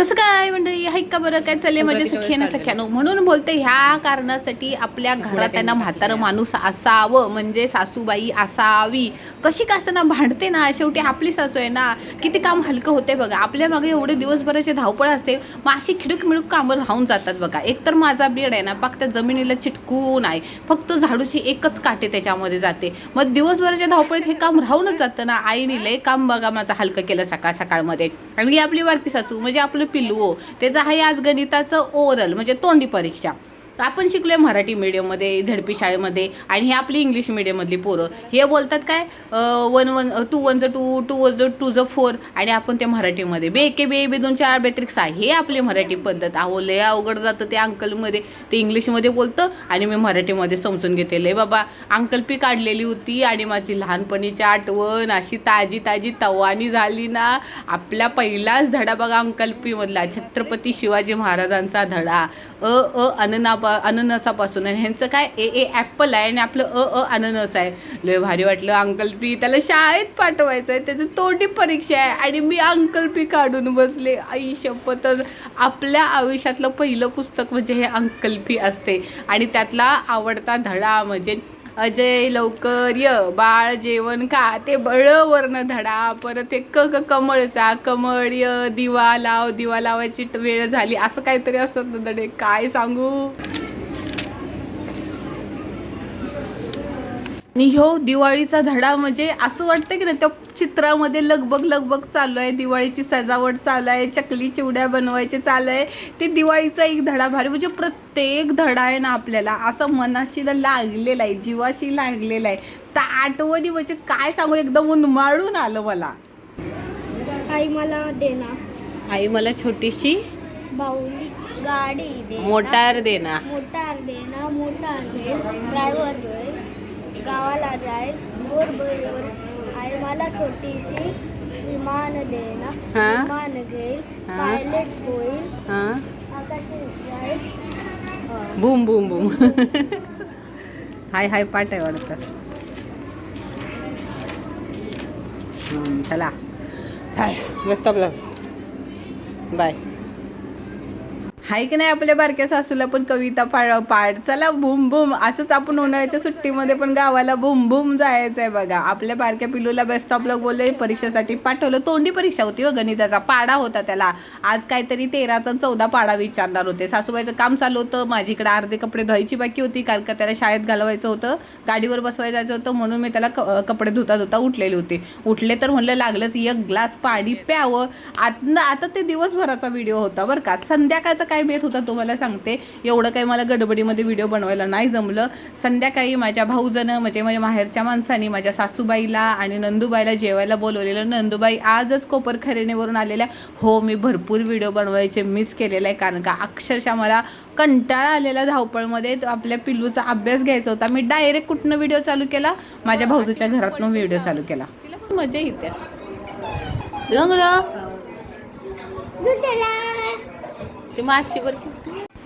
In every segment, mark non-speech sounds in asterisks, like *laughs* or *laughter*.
कसं काय मंडळी हाय का बरं काय चाललंय माझ्या सख्यानं सख्यानं? म्हणून बोलते ह्या कारणासाठी आपल्या घरात त्यांना म्हातारं माणूस असावं म्हणजे सासूबाई असावी. कशी का असं ना भांडते ना शेवटी आपली सासू आहे ना किती काम हलकं होते बघा. आपल्या मागे एवढे दिवसभराची धावपळ असते मग अशी खिडूक मिळूक कामं राहून जातात बघा. एकतर माझा बेड आहे ना पाक त्या जमिनीला चिटकून आहे. फक्त झाडूची एकच काटे त्याच्यामध्ये जाते. मग दिवसभराच्या धावपळीत हे काम राहूनच जातं ना. आईने लय काम बघा माझं हलकं केलं सकाळ सकाळमध्ये आणि आपली वारकी सासू म्हणजे आपलं पिल्लू ओ. त्याचं आहे आज गणिताचं ओरल म्हणजे तोंडी परीक्षा. आपण शिकलो आहे मराठी मीडियममध्ये झडपी शाळेमध्ये आणि हे आपली इंग्लिश मीडियममधली पोरं. हे बोलतात काय? वन वन टू वन ज टू टू वन ज टू ज फोर आणि आपण ते मराठीमध्ये. बे के बे बे दोन चार बेत्रिक सहा. हे आपली मराठी पद्धत. आहो लय अवघड जातं ते अंकलमध्ये. ते इंग्लिशमध्ये बोलतं आणि मी मराठीमध्ये समजून घेते. लय बाबा अंकलपी काढलेली होती आणि माझी लहानपणीची आठवण अशी ताजी ताजी तवानी झाली ना. आपला पहिलाच धडा बघा अंकलपीमधला छत्रपती शिवाजी महाराजांचा धडा. अ अ अननाबा अननसापासून. आणि ह्यांचं काय? ए ए ॲपल आहे आणि आपलं अ अ अननस आहे. लय भारी वाटलं अंकल्पी त्याला शाळेत पाठवायचं आहे त्याची तोटी परीक्षा आहे. आणि मी अंकल्पी काढून बसले. आई शपथच आपल्या आयुष्यातलं पहिलं पुस्तक म्हणजे हे अंकल्पी असते. आणि त्यातला आवडता धडा म्हणजे अजय लवकर य बाळ जेवण का ते बळवर्ण धडा परत एक क कमळचा कमळ य दिवा लाव दिवा लावायची वेळ झाली असं काहीतरी असतात ना धडे काय सांगू? आणि ह्यो दिवाळीचा धडा म्हणजे असं वाटतं की ना त्या चित्रामध्ये लगबग लगबग चालू आहे दिवाळीची सजावट चालू आहे चकली चिवड्या बनवायचे चालू आहे ते दिवाळीचा एक धडा भारी म्हणजे प्रत्येक धडा आहे ना आपल्याला असं मनाशी लागलेला आहे जीवाशी लागलेला आहे. त्या आठवणी म्हणजे काय सांगू एकदम उन्माळून आलं मला. आई मला देना. आई मला छोटीशी बाहुली गाडी मोटार देना. मोटार देना मोटार दे ड्रायव्हर दे. गावाला जाय बोर बैलवर आई मला छोटीशी विमान देना हा? विमान घेईल हा? पायलट होईल. हां? आकाशात जाईल बूम बूम बूम. हाय हाय पाठ आहे वाटतं. हम्म, चला. चाल मस्त आपलं. बाय. हाय की नाही आपल्या बारक्या सासूला पण कविता पाड पाड चला बुम बुम असंच आपण उन्हाळ्याच्या सुट्टीमध्ये पण गावाला बुम बुम जायचं आहे बघा. आपल्या बारक्या पिलूला बेस्ट स्टॉपला बोलले परीक्षेसाठी पाठवलं तोंडी परीक्षा होती हो गणिताचा पाडा होता त्याला. आज काहीतरी तेराचा चौदा पाडा विचारणार होते. सासूबाईचं काम चालू होतं माझीकडे अर्धे कपडे धुवायची बाकी होती कारण का त्याला शाळेत घालवायचं होतं गाडीवर बसवायचं जायचं होतं म्हणून मी त्याला क- कपडे धुता धुता उठलेले होते. उठले तर म्हणलं लागलंच एक ग्लास पाणी प्यावं. आतनं आता ते दिवसभराचा व्हिडिओ होता बरं का. संध्याकाळचा काय बेत होता तुम्हाला सांगते. एवढं काही मला गडबडीमध्ये व्हिडिओ बनवायला नाही जमलं. संध्याकाळी माझ्या भाऊजनं म्हणजे माझ्या माहेरच्या माणसानी माझ्या सासूबाईला आणि नंदूबाईला जेवायला बोलवलेलं. नंदूबाई आजच कोपर खरेणीवरून आलेल्या. हो मी भरपूर व्हिडिओ बनवायचे मिस केलेला आहे. कारण का अक्षरशः मला कंटाळा आलेला धावपळमध्ये. तो आपल्या पिल्लूचा अभ्यास घ्यायचा होता. मी डायरेक्ट कुठनं व्हिडिओ चालू केला? माझ्या भाऊजूच्या घरातनं व्हिडिओ चालू केला. तिला पण मजा येते. रंगरा ते माशीवर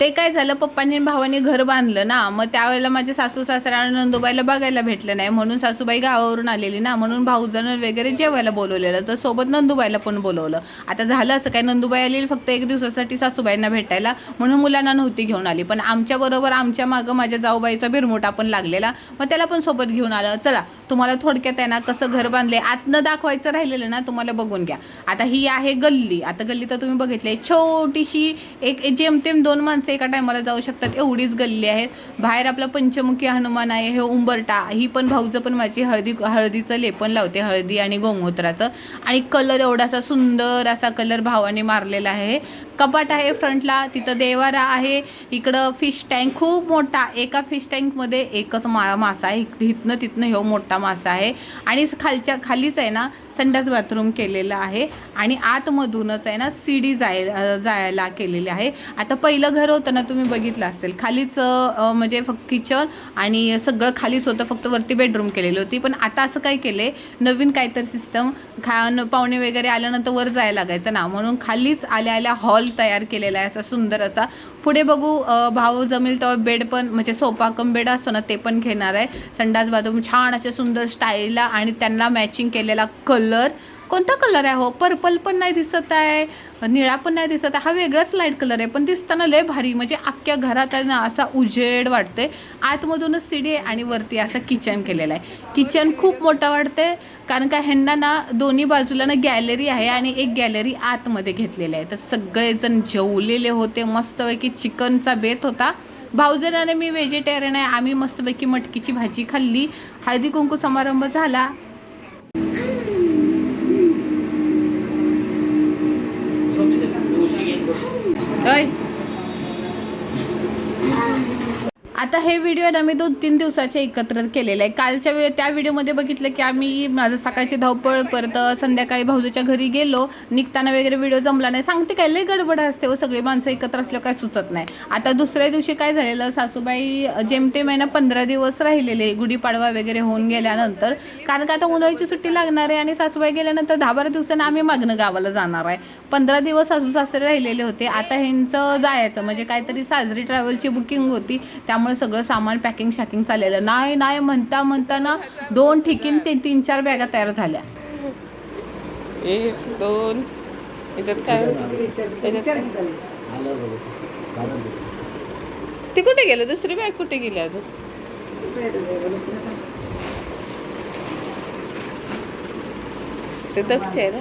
ते काय झालं पप्पांनी आणि भावाने घर बांधलं ना मग त्यावेळेला माझे सासू सासरा नंदूबाईला बघायला भेटलं नाही. म्हणून सासूबाई गावावरून आलेली ना म्हणून भाऊजण वगैरे जेवायला बोलवलेलं. तर सोबत नंदुबाईला पण बोलवलं. आता झालं असं काय नंदुबाई आलेली फक्त एक दिवसासाठी सासूबाईंना भेटायला म्हणून मुलांना नव्हती घेऊन आली. पण आमच्याबरोबर आमच्या मागं माझ्या जाऊबाईचा बिरमोठा पण लागलेला. मग त्याला पण सोबत घेऊन आलं. चला तुम्हाला थोडक्यात आहे ना कसं घर बांधले आतनं दाखवायचं राहिलेलं ना तुम्हाला बघून घ्या. आता ही आहे गल्ली. आता गल्ली तर तुम्ही बघितली छोटीशी एक जेमतेम दोन माणसं एका टायमाला जाऊ शकतात. एवढीच गल्ली आहे बाहेर आपला पंचमुखी हनुमान आहे हे उंबरटा ही पण भाऊचं पण माझी हळदी हळदीचं लेपन लावते हळदी आणि गोमूत्राचं. आणि कलर एवढासा सुंदर असा कलर भावाने मारलेला आहे. कपाट आहे फ्रंटला तिथं देवारा आहे. इकडं फिश टँक खूप मोठा एका फिश टँकमध्ये एकच मा मासा आहे. इथनं तिथनं ह्यो मोठा मासा आहे. आणि खालच्या खालीच आहे ना संडास बाथरूम केलेलं आहे. आणि आतमधूनच आहे ना सीडी जाय जायला केलेली आहे. आता पहिलं घर होतं ना तुम्ही बघितलं असेल. खालीच म्हणजे फक्त किचन आणि सगळं खालीच होतं. फक्त वरती बेडरूम केलेली होती. पण आता असं काय केले नवीन काहीतरी सिस्टम खा न- पाहुणे वगैरे आल्यानंतर वर जायला लागायचं ना. म्हणून खालीच आल्या आल्या हॉल तयार केलेला आहे असा सुंदर असा. पुढे बघू भाऊ जमेल तेव्हा बेड पण म्हणजे सोफा कम बेड असतो ना ते पण घेणार आहे. संडास बाथरूम छान असे सुंदर स्टाईलला आणि त्यांना मॅचिंग केलेला कलर कोणता कलर आहे? हो पर्पल पण नाही दिसत आहे निळा पण नाही दिसत आहे. हा वेगळाच लाइट कलर आहे पण दिसताना लय भारी म्हणजे अख्ख्या घरात आहे ना असा उजेड वाटते आतमधूनच सीडी आहे आणि वरती असं किचन केलेलं आहे. किचन खूप मोठं वाटते कारण का ह्यांना ना दोन्ही बाजूला ना गॅलरी आहे आणि एक गॅलरी आतमध्ये घेतलेली आहे. तर सगळेजण जेवलेले होते मस्तपैकी चिकनचा बेत होता. भाऊजनाने मी व्हेजिटेरियन आहे आम्ही मस्तपैकी मटकीची भाजी खाल्ली. हळदी कुंकू समारंभ झाला. đây हे व्हिडिओ ना मी दोन तीन दिवसाचे एकत्र केलेले. आहे कालच्या वेळ त्या व्हिडिओमध्ये बघितलं की आम्ही माझं सकाळची धावपळ परत संध्याकाळी भाऊजीच्या घरी गेलो. निघताना वगैरे व्हिडिओ जमला नाही. सांगते काय लय गडबड असते व सगळी. माणसं एकत्र असल्यावर काय सुचत नाही. आता दुसऱ्या दिवशी काय झालेलं सासूबाई जेमतेम आहे ना पंधरा दिवस राहिलेले गुढीपाडवा वगैरे होऊन गेल्यानंतर. कारण का आता उन्हाळ्याची सुट्टी लागणार आहे आणि सासूबाई गेल्यानंतर दहा बारा दिवसांनी आम्ही मागणं गावाला जाणार आहे. पंधरा दिवस सासू सासरे राहिलेले होते. आता ह्यांचं जायचं. म्हणजे काहीतरी साजरी ट्रॅव्हलची बुकिंग होती. त्यामुळे सगळं सामान पॅकिंग शॅकिंग चाललेलं. नाही नाही म्हणता म्हणताना दोन ठिकीन ते तीन चार बॅगा तयार झाल्या. एक दोन? ती कुठे गेलं? दुसरी बॅग कुठे गेली अजून? ते दक्षचे आहे ना?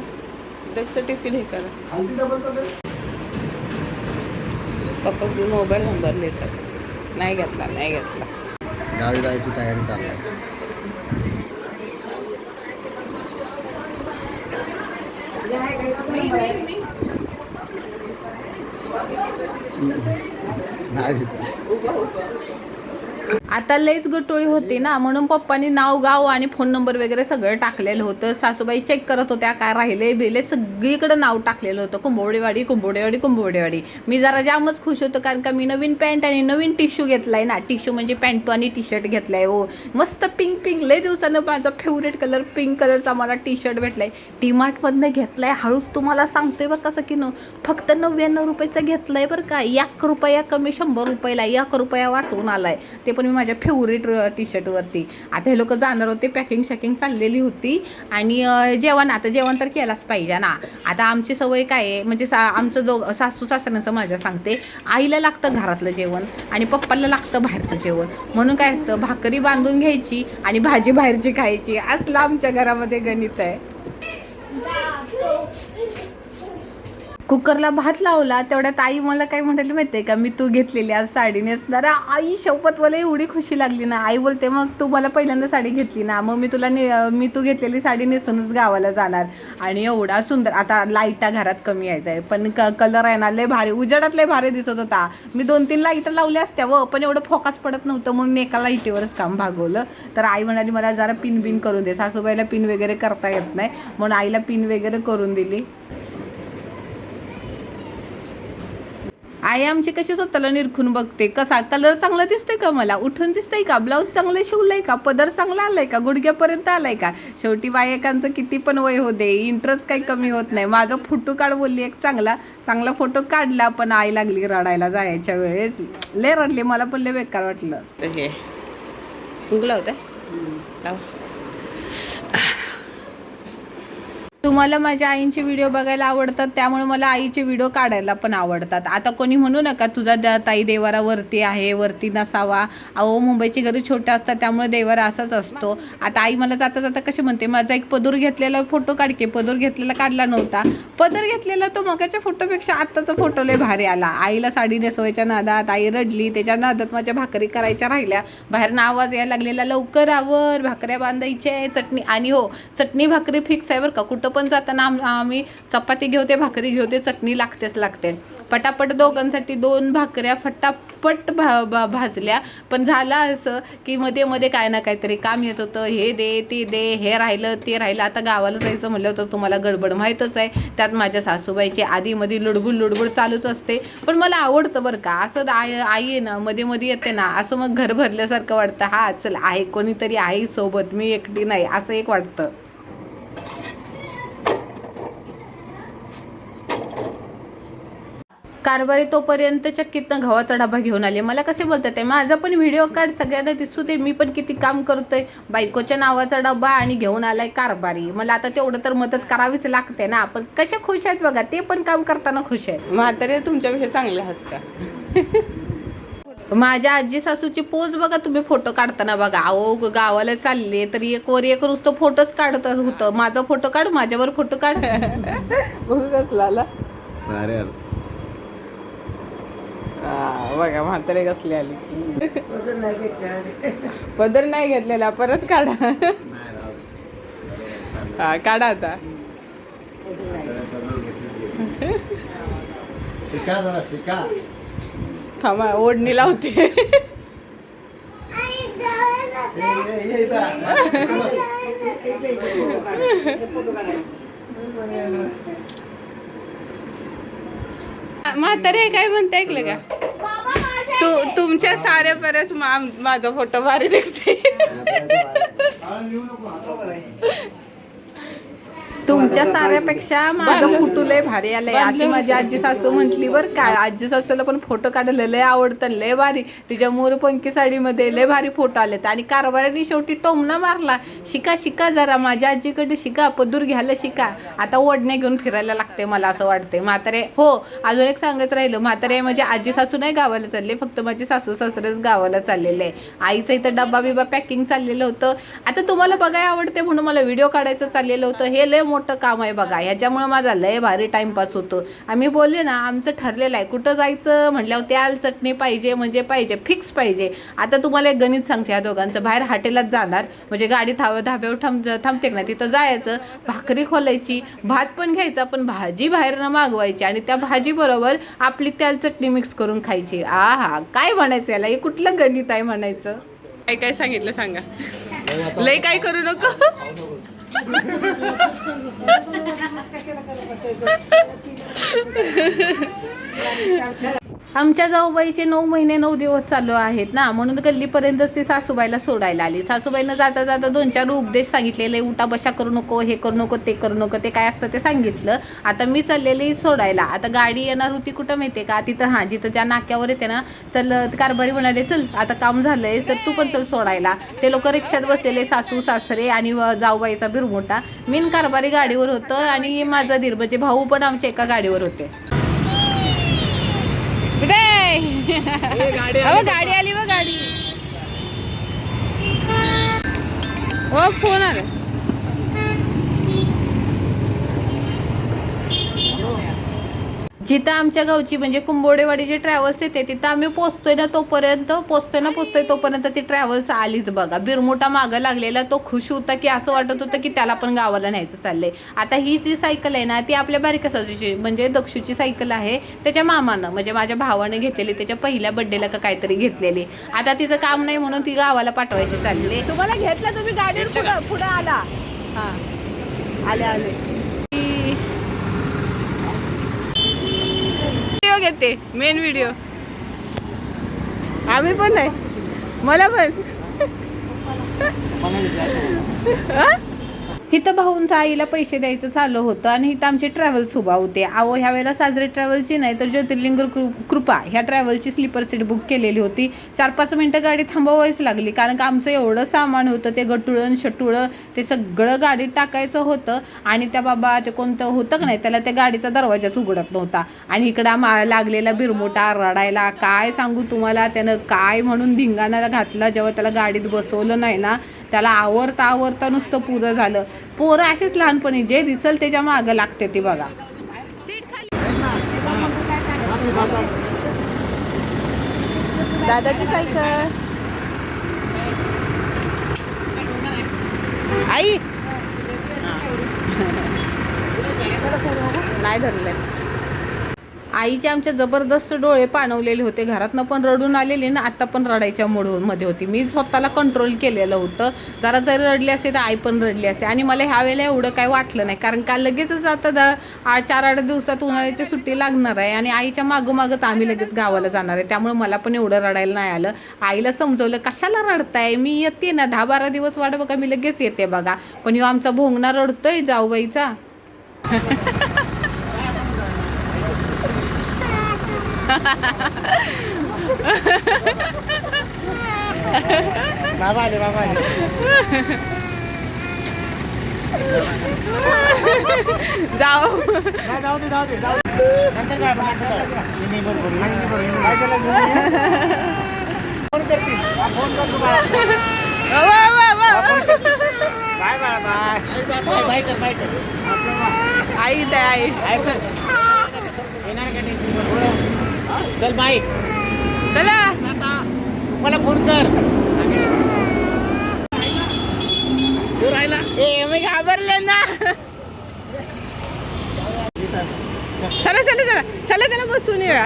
दक्षचं टिफिन हे करा पप्पा मोबाईल नंबर लिहितात नाही घेतला नाही घेतला गावी जायची तयारी चालू आहे नाही आता लईच गटोळी होती ना म्हणून पप्पानी नाव गाव आणि फोन नंबर वगैरे सगळं टाकलेलं होतं. सासूबाई चेक करत होत्या काय राहिले बिले सगळीकडे नाव टाकलेलं होतं. कुंभोडेवाडी कुंभवडेवाडी कुंभोडेवाडी मी जरा जामच खुश होतो कारण का मी नवीन पॅन्ट आणि नवीन टिश्यू घेतलाय ना. टिश्यू म्हणजे पॅन्टू आणि टी शर्ट घेतलाय हो. मस्त पिंक पिंक लय दिवसानं माझा फेवरेट कलर पिंक कलरचा मला टी शर्ट भेटलाय. टी मार्टमधनं घेतलाय हळूच तुम्हाला सांगतोय बघ कसं की न फक्त नव्याण्णव रुपयाचा घेतलाय बरं का. एक रुपया कमी शंभर रुपयाला एक रुपया वाचवून आलाय. ते पण मी माझ्या फेवरेट टी शर्टवरती आता हे लोक जाणार होते पॅकिंग शॅकिंग चाललेली होती. आणि जेवण आता जेवण तर केलाच पाहिजे ना. आता आमची सवय काय आहे म्हणजे सा आमचं दोघ सासू सासऱ्यांचं माझ्या सांगते. आईला लागतं घरातलं जेवण आणि पप्पाला लागतं बाहेरचं जेवण. म्हणून काय असतं भाकरी बांधून घ्यायची आणि भाजी बाहेरची खायची. असलं आमच्या घरामध्ये गणित आहे. कुकरला भात लावला तेवढ्यात आई मला काय म्हणाली आहे का मी तू घेतलेली आज साडी नेसणार. आई शपथ मला एवढी खुशी लागली ना. आई बोलते मग तू मला पहिल्यांदा साडी घेतली ना मग मी तुला ने मी तू घेतलेली साडी नेसूनच गावाला जाणार. आणि एवढा सुंदर आता लाईटा घरात कमी यायचं आहे. पण क कलर आहे ना लय भारी उजेडात लय भारी दिसत होता. मी दोन तीन लाईटं लावल्या असत्या व पण एवढं फोकस पडत नव्हतं म्हणून एका लाईटीवरच काम भागवलं. तर आई म्हणाली मला जरा पिन बिन करून दे सासूबाईला पिन वगैरे करता येत नाही. म्हणून आईला पिन वगैरे करून दिली. आई आमची कशी स्वतःला निरखून बघते? कसा? कलर चांगला दिसतोय का मला? उठून दिसतंय का? ब्लाऊज चांगलं शिवलंय का? पदर चांगला आलाय का? गुडघ्यापर्यंत आलाय का? शेवटी बायकांचं किती पण वय होते इंटरेस्ट काही कमी होत नाही. माझा फोटो काढ बोलली एक चांगला. चांगला फोटो काढला पण आई लागली रडायला जायच्या वेळेस. लय रडले मला पण लय बेकार वाटलं. हे. कुंकला होता. तुम्हाला माझ्या आईंचे व्हिडिओ बघायला आवडतात त्यामुळे मला आईचे व्हिडिओ काढायला पण आवडतात. आता कोणी म्हणू नका तुझा द- ताई देवारा वरती आहे वरती नसावा. अहो मुंबईची घरी छोट्या असतात त्यामुळे देवारा असाच असतो. आता आई मला जाता जाता कसे म्हणते माझा एक पदूर घेतलेला फोटो काढके पदूर घेतलेला काढला नव्हता. पदर घेतलेला तो मगाच्या फोटोपेक्षा आत्ताचा फोटो लय भारी आला. आईला साडी नेसवायच्या नादात आई रडली त्याच्या नादात माझ्या भाकरी करायच्या राहिल्या. बाहेरनं आवाज यायला लागलेला लवकर आवर भाकऱ्या बांधायच्या चटणी. आणि हो चटणी भाकरी फिक्स आहे बरं का कुठं पण जाताना आम आम्ही चपाती घेवते भाकरी घेवते चटणी लागतेच लागते. पटापट दोघांसाठी दोन भाकऱ्या फटाफट भा भा- भाजल्या. पण झालं असं की मध्ये मध्ये काय ना काहीतरी काम येत होतं. हे दे ते दे हे राहिलं ते राहिलं. आता गावाला जायचं म्हटलं तर तुम्हाला गडबड माहीतच आहे. त्यात माझ्या सासूबाईची आधीमध्ये लुडबुड लुडबुड चालूच असते. पण मला आवडतं बरं का. असं आई आई आहे ना मध्ये मध्ये येते ना असं मग घर भरल्यासारखं वाटतं. हा चल आहे कोणीतरी आहे सोबत. मी एकटी नाही. असं एक वाटतं. कारभारी तोपर्यंत चक्कीतनं गव्हाचा डबा घेऊन आले. मला कसे बोलतात ते माझा पण व्हिडिओ काढ सगळ्यांना दिसू दे मी पण किती काम करतोय. बायकोच्या नावाचा डबा आणि घेऊन आलाय कारभारी. मला आता तेवढं तर मदत करावीच लागते ना. आपण कसे खुश आहेत बघा ते पण काम करताना खुश आहेत. म्हातारे तुमच्यापेक्षा चांगले हसता माझ्या आजी सासूची पोज बघा तुम्ही फोटो काढताना बघा. अहो गावाला चालले तरी एक वर एक नुसतं फोटोच काढत होतं. माझा फोटो काढ माझ्यावर फोटो काढ. बघू कसला आला. अरे बघा म्हातारे कसले आली. पदर नाही घेतलेला परत काढा. हा काढा आता. शिका जरा शिका. थांबा ओढणी लावते. म्हातारे काय म्हणते ऐकलं का? तू तुमच्या साऱ्या परस मा- माझा फोटो भारी दिसते. तुमच्या साऱ्यापेक्षा माझं. फोटो लय भारी आलंय. अशी माझी आजी सासू म्हटली बर काय आजी सासूला पण फोटो काढायला लय आवडतं लय भारी. तिच्या मोरपंकी साडीमध्ये लय भारी फोटो आलेत. आणि कारभाराने शेवटी टोमना मारला. शिका शिका जरा माझ्या आजीकडे शिका पदूर घ्यायला शिका. आता ओढणे घेऊन फिरायला लागते मला असं वाटते म्हातारे हो अजून एक सांगायचं राहिलं. म्हातारे माझी आजी सासू नाही गावाला चालले फक्त माझी सासू सासरेच गावाला चाललेले आहे. आईचं इथं डब्बा बिबा पॅकिंग चाललेलं होतं. आता तुम्हाला बघायला आवडते म्हणून मला व्हिडिओ काढायचं चाललेलं होतं. हे लय मोठं काम आहे बघा. ह्याच्यामुळं माझा लय भारी टाइमपास होतो. आम्ही बोलले ना आमचं ठरलेलं आहे. कुठं जायचं? म्हटल्यावर त्याल चटणी पाहिजे म्हणजे पाहिजे फिक्स पाहिजे. आता तुम्हाला एक गणित सांगते ह्या दोघांचं. बाहेर हॉटेलात जाणार म्हणजे गाडी थाव धाब्यावर थांब थांबते ना तिथं जायचं. भाकरी खोलायची भात पण घ्यायचा पण भाजी बाहेरनं मागवायची. आणि त्या भाजीबरोबर आपली त्याल चटणी मिक्स करून खायची. आ हा काय म्हणायचं याला? हे कुठलं गणित आहे म्हणायचं? काय काय सांगितलं सांगा. लय काय करू नको. *laughs* *laughs* कशाला करत बसायचं? आमच्या जाऊबाईचे नऊ महिने नऊ दिवस चालू आहेत ना म्हणून गल्लीपर्यंतच ती सासूबाईला सोडायला आली. सासूबाईनं जाता जाता दोन चार उपदेश सांगितलेले उठा बशा करू नको हे करू नको ते करू नको ते काय असतं ते सांगितलं. आता मी चाललेली सोडायला. आता गाडी येणार होती कुठं माहितीये का? तिथं हां जिथं त्या नाक्यावर येते ना चल कारभारी म्हणाले चल आता काम झालंय तर तू पण चल सोडायला. ते लोक रिक्षात बसलेले सासू सासरे आणि व- जाऊबाईचा बिरमोठा मीन कारभारी गाडीवर होतं आणि माझा धीर म्हणजे भाऊ पण आमच्या एका गाडीवर होते. कुठे अहो, गाडी आली बघ गाडी. हो फोन आला. जिथं आमच्या गावची म्हणजे कुंभोडेवाडी जे ट्रॅव्हल्स येते तिथं आम्ही पोचतोय ना तोपर्यंत पोचतोय ना पोचतोय तोपर्यंत ती ट्रॅव्हल्स आलीच बघा. बिरमोठा मागं लागलेला तो खुश होता की असं वाटत होतं की त्याला पण गावाला न्यायचं चाललंय. आता ही जी सायकल आहे ना ती आपल्या बारीक सासूची म्हणजे दक्षूची सायकल आहे त्याच्या मामानं म्हणजे माझ्या भावाने घेतलेली त्याच्या पहिल्या बड्डेला का काहीतरी घेतलेली. आता तिचं काम नाही म्हणून ती गावाला पाठवायची चालली. तुम्हाला घेतलं तुम्ही गाडीवर पुढं पुढं आला. हा. आले आले. व्हिडिओ घेते मेन व्हिडिओ आम्ही पण नाही. मला पण? इथं भाऊंचा आईला पैसे द्यायचं चालू होतं आणि इथं आमची ट्रॅव्हल्स उभा होते. अहो ह्या वेळेला साजरे ट्रॅव्हलची नाही तर ज्योतिर्लिंग कृ- कृपा ह्या ट्रॅव्हलची स्लीपर सीट बुक केलेली होती. चार पाच मिनटं गाडी थांबवावीच लागली कारण का आमचं एवढं सामान होतं ते गटुळण शटुळं ते सगळं गाडीत टाकायचं होतं आणि त्या बाबा ते कोणतं होतं का नाही त्याला त्या गाडीचा दरवाजाच उघडत नव्हता. आणि इकडं मा लागलेला बिरमोटा रडायला काय सांगू तुम्हाला त्यानं काय म्हणून धिंगाणाला घातला? जेव्हा त्याला गाडीत बसवलं नाही ना त्याला आवरता आवरता नुसतं पुरं झालं. पोरं अशीच लहानपणी जे दिसल त्याच्या मागं लागते ती बघा. दादाची सायकल. आई. *laughs* नाही धरलंय आईचे आमच्या जबरदस्त डोळे पाणवलेले होते. घरातनं पण रडून आलेली ना आत्ता पण रडायच्या मूडमध्ये होती. मी स्वतःला कंट्रोल केलेलं होतं. जरा जरी रडली असते तर आई पण रडली असते. आणि मला ह्या वेळेला एवढं काय वाटलं नाही. कारण का लगेचच आता द आठ चार आठ दिवसात उन्हाळ्याची सुट्टी लागणार आहे आणि आईच्या मागोमागच आम्ही लगेच गावाला जाणार आहे. त्यामुळे मला पण एवढं रडायला नाही आलं. आईला समजवलं कशाला रडताय? मी येते ना. दहा बारा दिवस वाट बघा मी लगेच येते बघा. पण ह्यो आमचा भोंगणा रडतोय जाऊबाईचा. *laughs* बाबा आले बाबा आले जाओ नाही, जाऊ दे जाऊ दे जाऊ दे. नंतर काय नंतर काय. मी नाही बरोबर, मी नाही बरोबर. काय त्याला घेऊन ये. फोन करतील हा, फोन कर तू बाळा. वा, वा, वा, वा. फोन करतील. बाय बाळा बाय बाय बाय कर बाय कर आपलं बा. आई ते आई ऐक. येणार का नाही? चल बाय चला. मला फोन कर. तू राहिला. ए मी घाबरले ना. चला चला चला. चला चला बसून येऊया.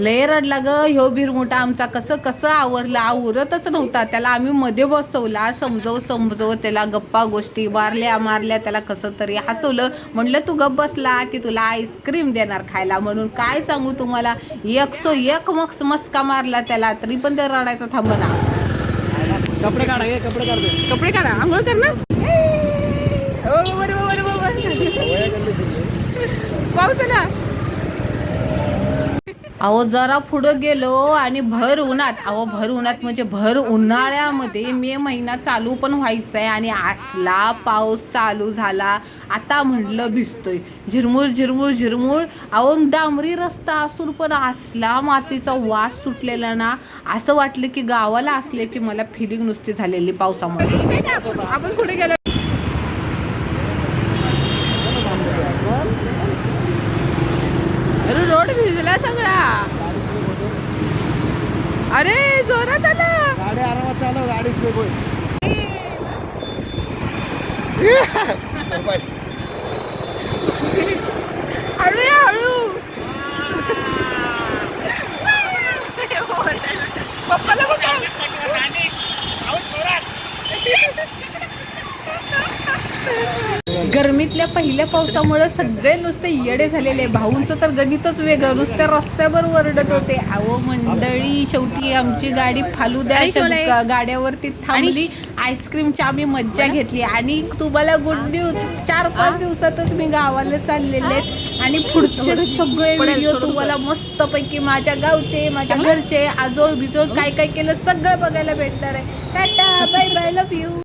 लय रडला ग ह्यो मोठा आमचा. कसं कसं आवरला आवरतच नव्हता. त्याला आम्ही मध्ये बसवला समजव समजव त्याला गप्पा गोष्टी मारल्या मारल्या त्याला कसं तरी हसवलं. म्हणलं तू गप्प बसला की तुला आईस्क्रीम देणार खायला. म्हणून काय सांगू तुम्हाला एक सो एक मग मस्का मारला त्याला तरी पण ते रडायचं थांबना कपडे काढा कपडे काढतो कपडे काढा आंघोळ कर ना. ओ, वर, वर, वर, वर. पाऊस आला. अहो जरा पुढं गेलो आणि भर उन्हात. अहो भर उन्हात म्हणजे भर उन्हाळ्यामध्ये मे महिना चालू पण व्हायचा आहे आणि असला पाऊस चालू झाला आता म्हणलं भिजतोय. झिरमुळ झिरमुळ झिरमुळ. अहो डांबरी रस्ता असून पण असला मातीचा वास सुटलेला ना असं वाटलं की गावाला असल्याची मला फिलिंग नुसती झालेली पावसामुळे. आपण कुठे गेलो अरे रोड भिजला सगळा अरे जोरात आला गाडी आरामात चालव गाडी स्लिप होईल हळू ये, हळू पप्पाला बघा गरमीतल्या पहिल्या पावसामुळे सगळे नुसते येडे झालेले. भाऊंचं तर गणितच वेगळं. नुसत्या रस्त्यावर वरडत होते. अहो मंडळी शेवटी आमची गाडी फालुद्याच्या आणि गा- गाड्यावरती थांबली. आईस्क्रीमची आम्ही मज्जा घेतली. आणि तुम्हाला गुड न्यूज चार पाच दिवसातच मी गावाला चाललेले. आणि पुढचे सगळे व्हिडिओ तुम्हाला मस्तपैकी माझ्या गावचे माझ्या घरचे आजोळ बिजोळ काय काय केलं सगळं बघायला भेटणार आहे. Tata bye bye love you